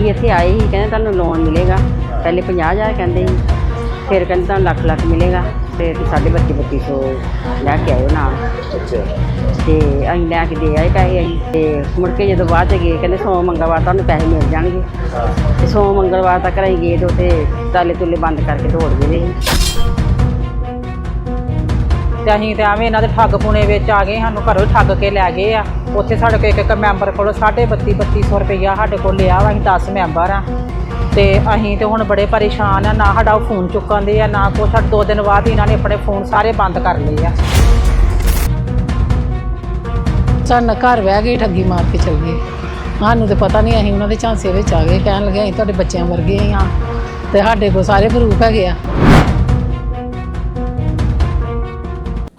ਠੱਗੀ ਇੱਥੇ ਆਏ ਸੀ ਕਹਿੰਦੇ ਤੁਹਾਨੂੰ ਲੋਨ ਮਿਲੇਗਾ। ਪਹਿਲੇ 50000 ਕਹਿੰਦੇ ਸੀ ਫਿਰ ਕਹਿੰਦੇ ਤੁਹਾਨੂੰ ਲੱਖ ਲੱਖ ਮਿਲੇਗਾ। ਤੇ ਸਾਡੇ ਬੱਚੇ ਬੱਤੀ ਸੌ ਲੈ ਕੇ ਆਇਓ ਨਾਲ। ਅੱਛਾ। ਤੇ ਅਸੀਂ ਲੈ ਕੇ ਦੇ ਆਏ ਪੈਸੇ ਅਸੀਂ। ਤੇ ਮੁੜ ਕੇ ਜਦੋਂ ਬਾਅਦ ਚ ਗਏ ਕਹਿੰਦੇ ਸੋਮ ਮੰਗਲਵਾਰ ਤੁਹਾਨੂੰ ਪੈਸੇ ਮਿਲ ਜਾਣਗੇ। ਤੇ ਸੋਮ ਮੰਗਲਵਾਰ ਤੱਕ ਅਸੀਂ ਗਏ ਤੇ ਉੱਥੇ ਤਾਲੇ ਤੁਲੇ ਬੰਦ ਕਰਕੇ ਦੌੜ ਗਏ ਸੀ। ਤੇ ਅਸੀਂ ਤੇ ਐਵੇਂ ਇਹਨਾਂ ਦੇ ਠੱਗ ਪੁਣੇ ਵਿੱਚ ਆ ਗਏ, ਸਾਨੂੰ ਘਰੋਂ ਠੱਗ ਕੇ ਲੈ ਗਏ ਆ। ਉੱਥੇ ਸਾਡੇ ਕੋਲ ਇੱਕ ਇੱਕ ਮੈਂਬਰ ਕੋਲੋਂ 32 3200 ਰੁਪਈਆ ਸਾਡੇ ਕੋਲ ਲਿਆ ਵਾ, ਅਸੀਂ 10 ਮੈਂਬਰ ਆ। ਤੇ ਅਸੀਂ ਤੇ ਹੁਣ ਬੜੇ ਪਰੇਸ਼ਾਨ ਆ, ਨਾ ਸਾਡਾ ਉਹ ਫੋਨ ਚੁੱਕਣ ਦੇ ਆ, ਨਾ ਕੁਛ। ਸਾਡੇ ਦੋ ਦਿਨ ਬਾਅਦ ਹੀ ਇਹਨਾਂ ਨੇ ਆਪਣੇ ਫੋਨ ਸਾਰੇ ਬੰਦ ਕਰ ਲਏ ਆ। ਸਾਨੂੰ ਘਰ ਬਹਿ ਕੇ ਠੱਗੀ ਮਾਰ ਕੇ ਚਲ ਗਏ। ਸਾਨੂੰ ਤੇ ਪਤਾ ਨਹੀਂ ਅਸੀਂ ਉਹਨਾਂ ਦੇ ਝਾਂਸੇ ਵਿੱਚ ਆ ਗਏ, ਕਹਿਣ ਲੱਗੇ ਅਸੀਂ ਤੁਹਾਡੇ ਬੱਚਿਆਂ ਵਰਗੇ ਹੀ ਆ। ਤੇ ਸਾਡੇ ਕੋਲ ਸਾਰੇ ਪ੍ਰੂਫ ਹੈਗੇ ਆ।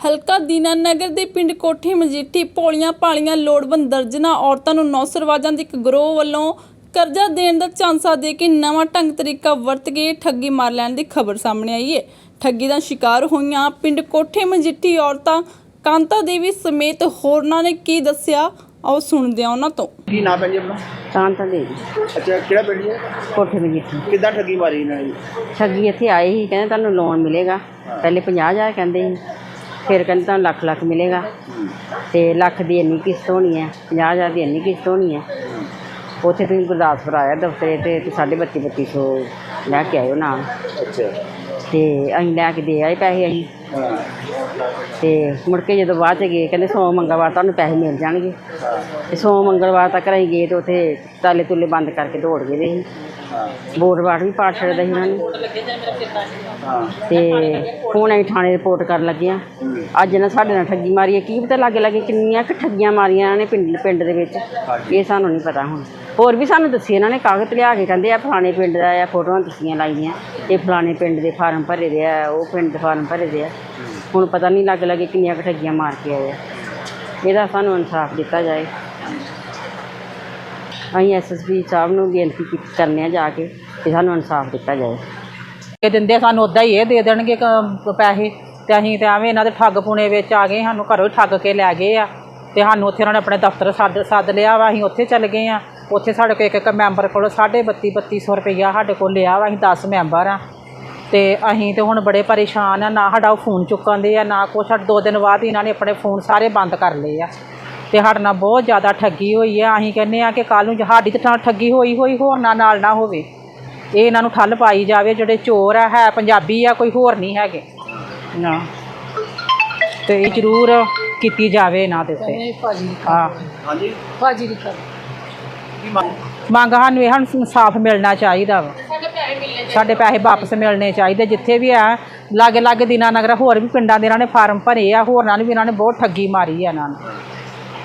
ਹਲਕਾ ਦੀਨਾਨਗਰ ਦੇ ਪਿੰਡ ਕੋਠੀ ਮਜੀਠੀ ਪੌਲੀਆਂ ਪਾਲੀਆਂ ਲੋੜਵੰਦ ਦਰਜਨਾਂ ਔਰਤਾਂ ਨੂੰ ਨੌ ਸਰਵਾਜਾਂ ਦੇ ਇੱਕ ਗਰੋਹ ਵੱਲੋਂ ਕਰਜ਼ਾ ਦੇਣ ਦਾ ਝਾਂਸਾ ਦੇ ਕੇ ਨਵਾਂ ਢੰਗ ਤਰੀਕਾ ਵਰਤ ਕੇ ਠੱਗੀ ਮਾਰ ਲੈਣ ਦੀ ਖਬਰ ਸਾਹਮਣੇ ਆਈ ਹੈ। ਠੱਗੀ ਦਾ ਸ਼ਿਕਾਰ ਹੋਈਆਂ ਪਿੰਡ ਕੋਠੇ ਮਜੀਠੀ ਔਰਤਾਂ ਕਾਂਤਾ ਦੇਵੀ ਸਮੇਤ ਹੋਰਨਾਂ ਨੇ ਕੀ ਦੱਸਿਆ? ਆਓ ਸੁਣਦੇ ਹਾਂ ਉਹਨਾਂ ਤੋਂ। ਕੀ ਨਾਂ ਪੈਂਦੀ ਆਪਣਾ? ਤਾਂ ਤਾਂ ਦੇ ਦਿਓ। ਅੱਛਾ ਕਿਹੜਾ ਪਿੰਡ ਹੈ ਕੋਠੇ ਮਜੀਠੀ। ਕਿੱਦਾਂ ਠੱਗੀ ਮਾਰੀ ਇਹਨਾਂ ਨੇ? ਠੱਗੀ ਇੱਥੇ ਆਏ ਸੀ ਕਹਿੰਦੇ ਤੁਹਾਨੂੰ ਲੋਨ ਮਿਲੇਗਾ। ਪਹਿਲੇ 50000 ਕਹਿੰਦੇ ਸੀ। ਫਿਰ ਕਹਿੰਦੇ ਤੁਹਾਨੂੰ ਲੱਖ ਲੱਖ ਮਿਲੇਗਾ। ਤੇ ਲੱਖ ਦੀ ਇੰਨੀ ਕਿਸ਼ਤ ਹੋਣੀ ਹੈ 50000 ਦੀ ਇੰਨੀ ਕਿਸ਼ਤ ਹੋਣੀ ਹੈ। ਉੱਥੇ ਤੁਸੀਂ ਗੁਰਦਾਸਪੁਰ ਆਇਆ ਦਫ਼ਤਰੇ ਤੇ ਤੇ ਸਾਡੇ ਬੱਤੀ ਬੱਤੀ ਸੌ ਲੈ ਕੇ ਆਇਓ ਨਾਲ। ਅੱਛਾ। ਤੇ ਅਸੀਂ ਲੈ ਕੇ ਦੇ ਆਏ ਪੈਸੇ ਅਸੀਂ। ਤੇ ਮੁੜ ਕੇ ਜਦੋਂ ਬਾਅਦ ਚ ਗਏ ਕਹਿੰਦੇ ਸੋਮ ਮੰਗਲਵਾਰ ਤੁਹਾਨੂੰ ਪੈਸੇ ਮਿਲ ਜਾਣਗੇ। ਤੇ ਸੋਮ ਮੰਗਲਵਾਰ ਤੱਕ ਅਸੀਂ ਗਏ ਤੇ ਉੱਥੇ ਤਾਲੇ ਤੁਲੇ ਬੰਦ ਕਰਕੇ ਦੌੜ ਗਏ ਸੀ। ਵਾਟ ਵੀ ਪਾੜ ਛੱਡਦਾ ਸੀ ਉਹਨਾਂ ਨੇ। ਤੇ ਹੁਣ ਅਸੀਂ ਥਾਣੇ ਰਿਪੋਰਟ ਕਰਨ ਲੱਗੇ ਆ ਅੱਜ ਨਾ ਸਾਡੇ ਨਾਲ ਠੱਗੀ ਮਾਰੀ ਹੈ। ਕੀ ਪਤਾ ਲਾਗੇ ਲਾਗੇ ਕਿੰਨੀਆਂ ਕੁ ਠੱਗੀਆਂ ਮਾਰੀਆਂ ਇਹਨਾਂ ਨੇ ਪਿੰਡ ਪਿੰਡ ਦੇ ਵਿੱਚ। ਇਹ ਸਾਨੂੰ ਨਹੀਂ ਪਤਾ ਹੁਣ। ਹੋਰ ਵੀ ਸਾਨੂੰ ਦੱਸੀ ਇਹਨਾਂ ਨੇ ਕਾਗਜ਼ ਲਿਆ ਕੇ ਕਹਿੰਦੇ ਆ ਫਲਾਣੇ ਪਿੰਡ ਦਾ ਆ ਫੋਟੋਆਂ ਦੱਸੀਆਂ ਲਾਈਆਂ ਇਹ ਫਲਾਣੇ ਪਿੰਡ ਦੇ ਫਾਰਮ ਭਰੇ ਦੇ ਆ ਉਹ ਪਿੰਡ ਦੇ ਫਾਰਮ ਭਰੇ ਦੇ ਆ। ਹੁਣ ਪਤਾ ਨਹੀਂ ਲੱਗ ਲੱਗੇ ਕਿੰਨੀਆਂ ਕੁ ਠੱਗੀਆਂ ਮਾਰ ਕੇ ਆਏ ਆ। ਇਹਦਾ ਸਾਨੂੰ ਇਨਸਾਫ ਦਿੱਤਾ ਜਾਏ। ਅਸੀਂ ਐਸਐਸਪੀ ਸਾਹਿਬ ਨੂੰ ਬੇਨਤੀ ਕੀਤੀ, ਕਰਨੇ ਆ ਜਾ ਕੇ ਕਿ ਸਾਨੂੰ ਇਨਸਾਫ ਦਿੱਤਾ ਜਾਏ। ਇਹ ਦਿੰਦੇ ਸਾਨੂੰ ਉਦਾਂ ਹੀ ਇਹ ਦੇ ਦੇਣਗੇ ਕ- ਪੈਸੇ। ਤੇ ਅਸੀਂ ਤੇ ਐਵੇਂ ਇਹਨਾਂ ਦੇ ਠੱਗ ਪੁਣੇ ਵਿੱਚ ਆ ਗਏ, ਸਾਨੂੰ ਘਰੋਂ ਹੀ ਠੱਗ ਕੇ ਲੈ ਗਏ ਆ। ਤੇ ਸਾਨੂੰ ਉੱਥੇ ਉਹਨਾਂ ਨੇ ਆਪਣੇ ਦਫ਼ਤਰ ਸੱਦ ਸੱਦ ਲਿਆ ਵਾ, ਅਸੀਂ ਉੱਥੇ ਚੱਲ ਗਏ ਆ। ਉੱਥੇ ਸਾਡੇ ਕੋਲ ਇੱਕ ਇੱਕ ਮੈਂਬਰ ਕੋਲੋਂ 32 3200 ਰੁਪਈਆ ਸਾਡੇ ਕੋਲ ਲਿਆ ਵਾ, ਅਸੀਂ 10 ਮੈਂਬਰ ਆ। ਤੇ ਅਸੀਂ ਤੇ ਹੁਣ ਬੜੇ ਪਰੇਸ਼ਾਨ ਆ, ਨਾ ਸਾਡਾ ਉਹ ਫੋਨ ਚੁੱਕਣ ਦੇ ਆ, ਨਾ ਕੁਛ। ਸਾਡੇ ਦੋ ਦਿਨ ਬਾਅਦ ਹੀ ਇਹਨਾਂ ਨੇ ਆਪਣੇ ਫੋਨ ਸਾਰੇ ਬੰਦ ਕਰ ਲਏ ਆ। ਤੇ ਸਾਡੇ ਨਾਲ ਬਹੁਤ ਜ਼ਿਆਦਾ ਠੱਗੀ ਹੋਈ ਆ। ਅਸੀਂ ਕਹਿੰਦੇ ਆ ਕਿ ਕੱਲ ਨੂੰ ਸਾਡੀ ਤੇ ਨਾਲ ਠੱਗੀ ਹੋਈ ਹੋਈ ਹੋਰ ਨਾ ਨਾਲ ਨਾ ਹੋਵੇ। ਇਹ ਇਹਨਾਂ ਨੂੰ ਠੱਲ ਪਾਈ ਜਾਵੇ ਜਿਹੜੇ ਚੋਰ ਆ ਹੈ ਪੰਜਾਬੀ ਆ ਕੋਈ ਹੋਰ ਨਹੀਂ ਹੈਗੇ। ਨਾ। ਤੇ ਇਹ ਜ਼ਰੂਰ ਕੀਤੀ ਜਾਵੇ ਇਹਨਾਂ ਦੇ ਉੱਤੇ। ਹਾਂ। ਹਾਂਜੀ? ਭਾਜੀ ਦੀ ਕਰ ਕੀ ਮੰਗ? ਮੰਗ ਸਾਨੂੰ ਇਹ ਸਾਨੂੰ ਇਨਸਾਫ ਮਿਲਣਾ ਚਾਹੀਦਾ ਵਾ। ਸਾਡੇ ਪੈਸੇ ਵਾਪਸ ਮਿਲਣੇ ਚਾਹੀਦੇ। ਜਿੱਥੇ ਵੀ ਆ ਲਾਗੇ ਲਾਗੇ ਦਿਨਾਂ ਨਗਰ ਹੋਰ ਵੀ ਪਿੰਡਾਂ ਦੇ ਇਹਨਾਂ ਨੇ ਫਾਰਮ ਭਰੇ ਆ ਹੋਰਨਾਂ ਨੇ ਵੀ ਇਹਨਾਂ ਨੇ ਬਹੁਤ ਠੱਗੀ ਮਾਰੀ ਆ ਇਹਨਾਂ ਨੇ।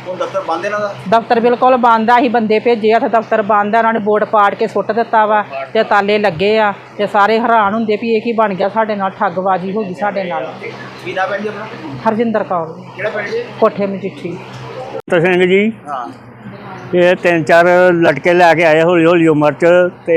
ਹੁਣ ਦਫ਼ਤਰ ਬੰਦ ਇਹਨਾਂ ਦਾ? ਦਫ਼ਤਰ ਬਿਲਕੁਲ ਬੰਦ ਆ ਅਸੀਂ ਬੰਦੇ ਭੇਜੇ ਆ ਤੇ ਦਫ਼ਤਰ ਬੰਦ ਆ ਉਹਨਾਂ ਨੇ ਬੋਰਡ ਪਾੜ ਕੇ ਸੁੱਟ ਦਿੱਤਾ ਵਾ ਤੇ ਤਾਲੇ ਲੱਗੇ ਆ ਤੇ ਸਾਰੇ ਹੈਰਾਨ ਹੁੰਦੇ ਵੀ ਇਹ ਕੀ ਬਣ ਗਿਆ ਸਾਡੇ ਨਾਲ ਠੱਗਬਾਜ਼ੀ ਹੋ ਗਈ ਸਾਡੇ ਨਾਲ। ਕੀ ਨਾਂ ਪੈਂਦੀ ਆਪਣਾ? ਹਰਜਿੰਦਰ ਕੌਰ। ਕਿਹੜਾ ਪਿੰਡ ਜੀ? ਕੋਠੇ ਮਜੀਠੀ ਸਿੰਘ ਜੀ। ਹਾਂ। ਇਹ ਤਿੰਨ ਚਾਰ ਲਟਕੇ ਲੈ ਕੇ ਆਏ ਹੌਲੀ ਹੌਲੀ ਉਮਰ ਚ ਤੇ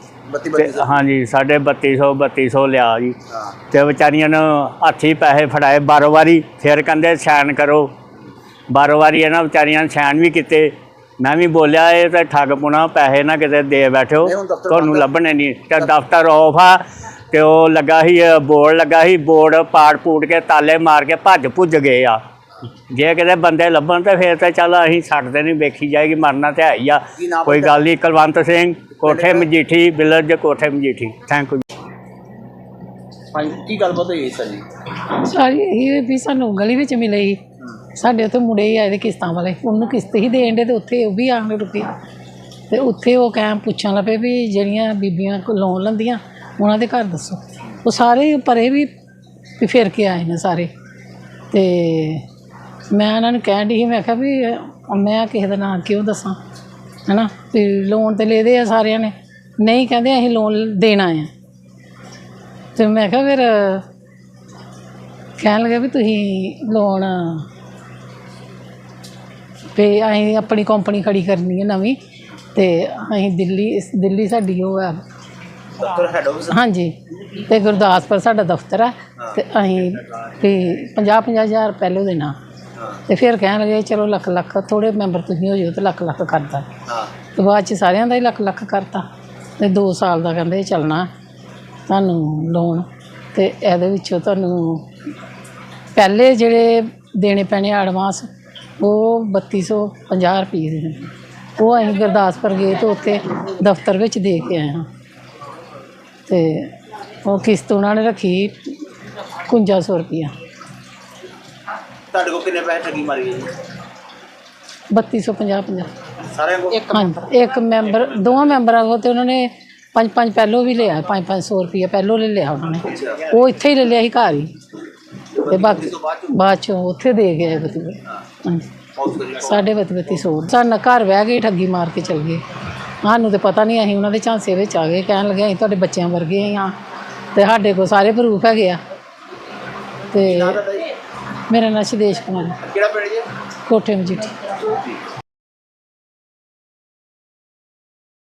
32 ਤੇ 32 ਹਾਂਜੀ ਸਾਢੇ 3200 3200 ਲਿਆ ਜੀ। ਤੇ ਵਿਚਾਰੀਆਂ ਨੂੰ ਹੱਥੀ ਪੈਸੇ ਫੜਾਏ ਬਾਰੋ ਵਾਰੀ। ਫਿਰ ਕਹਿੰਦੇ ਸਾਈਨ ਕਰੋ। ਬਾਰੋ ਵਾਰੀ ਇਹਨਾਂ ਵਿਚਾਰੀਆਂ ਨੇ ਸਾਈਨ ਵੀ ਕੀਤੇ। ਮੈਂ ਵੀ ਬੋਲਿਆ ਇਹ ਤਾਂ ਠੱਗ ਪੁਣਾ ਪੈਸੇ ਨਾ ਕਿਤੇ ਦੇ ਬੈਠੋ। ਤੁਹਾਨੂੰ। ਲੱਭਣੇ ਨਹੀਂ। ਤੇ ਦਫ਼ਤਰ ਆਫ ਆ ਤੇ ਉਹ ਲੱਗਾ ਸੀ ਬੋਰਡ ਲੱਗਾ ਸੀ ਬੋਰਡ ਪਾੜ ਪੂੜ ਕੇ ਤਾਲੇ ਮਾਰ ਕੇ ਭੱਜ ਭੁੱਜ ਗਏ ਆ। ਜੇ ਕਿਤੇ ਬੰਦੇ ਲੱਭਣ ਤੇ ਫਿਰ ਤਾਂ ਚੱਲ ਅਸੀਂ ਛੱਡਦੇ ਨਹੀਂ ਵੇਖੀ ਜਾਏਗੀ ਮਰਨਾ ਤੇ ਹੈ ਹੀ ਆ। ਕੋਈ? ਗੱਲ ਨਹੀਂ ਕੁਲਵੰਤ ਸਿੰਘ। ਕੋਠੇ ਮਜੀਠੀ ਵਿਲੇਜ ਕੋਠੇ ਮਜੀਠੀ। ਥੈਂਕ ਯੂ ਹਾਂਜੀ ਕੀ ਗੱਲਬਾਤ ਹੋਈ ਸਰ ਜੀ ਸਾਰੀ ਇਹ ਵੀ ਸਾਨੂੰ ਗਲੀ ਵਿੱਚ ਮਿਲੇ ਸੀ। ਸਾਡੇ ਉੱਥੇ ਮੁੰਡੇ ਹੀ ਆਏ ਦੇ ਕਿਸ਼ਤਾਂ ਵਾਲੇ। ਉਹਨੂੰ ਕਿਸ਼ਤ ਹੀ ਦੇਣ ਦੇ ਤੇ ਉੱਥੇ ਉਹ ਵੀ ਆਣ ਕੇ ਰੁਕੇ ਤੇ ਉੱਥੇ ਉਹ ਕਹਿ ਪੁੱਛਣ ਲੱਪੇ ਵੀ ਜਿਹੜੀਆਂ ਬੀਬੀਆਂ ਕੋ ਲੋਨ ਲੈਂਦੀਆਂ ਉਹਨਾਂ ਦੇ ਘਰ ਦੱਸੋ। ਉਹ ਸਾਰੇ ਪਰੇ ਵੀ ਵੀ ਫਿਰ ਕੇ ਆਏ ਨੇ ਸਾਰੇ। ਤੇ ਮੈਂ ਉਹਨਾਂ ਨੂੰ ਕਹਿਣ ਦੀ ਸੀ ਮੈਂ ਕਿਹਾ ਵੀ ਮੈਂ ਕਿਸੇ ਦਾ ਨਾਂ ਕਿਉਂ ਦੱਸਾਂ? ਹਨਾ? ਵੀ ਲੋਨ ਤੇ ਲੈਦੇ ਆ ਸਾਰਿਆਂ ਨੇ। ਨਹੀਂ ਕਹਿੰਦੇ ਅਸੀਂ ਲੋਨ ਦੇਣਾ ਆ। ਤੇ ਮੈਂ ਕਿਹਾ ਫਿਰ ਕਹਿਣ ਲੱਗੇ ਵੀ ਤੁਸੀਂ ਲੋਨ ਤੇ ਅਸੀਂ ਆਪਣੀ ਕੰਪਨੀ ਖੜੀ ਕਰਨੀ ਹੈ ਨਵੀਂ ਤੇ ਅਸੀਂ ਦਿੱਲੀ ਦਿੱਲੀ ਸਾਡੀ ਉਹ ਹੈ ਡਾਕਟਰ ਹੈਡ ਆਫਿਸ ਹਾਂਜੀ। ਤੇ ਗੁਰਦਾਸਪੁਰ ਸਾਡਾ ਦਫ਼ਤਰ ਹੈ ਤੇ ਅਸੀਂ ਵੀ 50 50 ਹਜ਼ਾਰ ਪਹਿਲੋਂ ਦੇਣਾ। ਹਾਂ ਤੇ ਫਿਰ ਕਹਿਣ ਲੱਗੇ ਚਲੋ ਲੱਖ ਲੱਖ ਥੋੜੇ ਮੈਂਬਰ ਤੁਸੀਂ ਹੋ ਜਾਓ ਤੇ ਲੱਖ ਲੱਖ ਕਰਦਾ ਹਾਂ। ਤੇ ਬਾਅਦ ਚ ਸਾਰਿਆਂ ਦਾ ਹੀ ਲੱਖ ਲੱਖ ਕਰਤਾ। ਤੇ 2 ਸਾਲ ਦਾ ਕਹਿੰਦੇ ਚੱਲਣਾ ਤੁਹਾਨੂੰ ਲੋਨ ਤੇ ਇਹਦੇ ਵਿੱਚੋਂ ਤੁਹਾਨੂੰ ਪਹਿਲੇ ਜਿਹੜੇ ਦੇਣੇ ਪੈਣੇ ਐਡਵਾਂਸ ਉਹ 3250 ਰੁਪਏ ਦੇ ਨੇ ਉਹ ਅਸੀਂ ਗੁਰਦਾਸਪੁਰ ਗਏ ਤੇ ਉੱਥੇ ਦਫ਼ਤਰ ਵਿੱਚ ਦੇ ਕੇ ਆਏ ਹਾਂ। ਤੇ ਉਹ ਕਿਸ਼ਤ ਉਹਨਾਂ ਨੇ ਰੱਖੀ 5100 ਰੁਪਇਆ ਤੁਹਾਡੇ ਕੋਲ ਕਿੰਨੇ ਪੈਸੇ ਠੱਗੀ ਮਾਰੀ ਜੀ 3250 50 ਸਾਰਿਆਂ ਕੋਲ? ਹਾਂਜੀ ਇੱਕ ਮੈਂਬਰ ਦੋਵਾਂ ਮੈਂਬਰਾਂ ਕੋਲ ਤੇ ਉਹਨਾਂ ਨੇ ਪੰਜ ਪੰਜ ਪਹਿਲੋਂ ਵੀ ਲਿਆ ਪੰਜ ਪੰਜ ਸੌ ਰੁਪਇਆ ਪਹਿਲੋਂ ਲੈ ਲਿਆ ਉਹਨਾਂ ਨੇ। ਉਹ ਇੱਥੇ ਹੀ ਲੈ ਲਿਆ ਸੀ ਘਰ ਹੀ। ਤੇ ਬਾਕੀ ਬਾਅਦ ਚੋਂ? ਉੱਥੇ ਦੇ ਗਏ ਹਾਂਜੀ। ਕਰੀ ਸਾਡੇ ਬਤ ਬਤੀ ਸੌ। ਸਾਡਾ ਘਰ ਬਹਿ ਗਏ ਠੱਗੀ ਮਾਰ ਕੇ ਚਲ ਗਏ। ਸਾਨੂੰ ਤੇ ਪਤਾ ਨਹੀਂ ਅਸੀਂ ਉਹਨਾਂ ਦੇ ਝਾਂਸੇ ਵਿੱਚ ਆ ਗਏ ਕਹਿਣ ਲੱਗੇ ਅਸੀਂ ਤੁਹਾਡੇ ਬੱਚਿਆਂ ਵਰਗੇ ਹੀ ਆ ਤੇ ਸਾਡੇ ਕੋਲ ਸਾਰੇ ਪ੍ਰੂਫ ਹੈਗੇ ਆ। ਤੇ ਮੇਰਾ ਨਾਂ ਸ਼ਿਦੇਸ਼ ਕੁਮਾਰ ਕਿਹੜਾ ਪਿੰਡ ਜੀ? ਕੋਠੇ ਮਜੀਠੀ।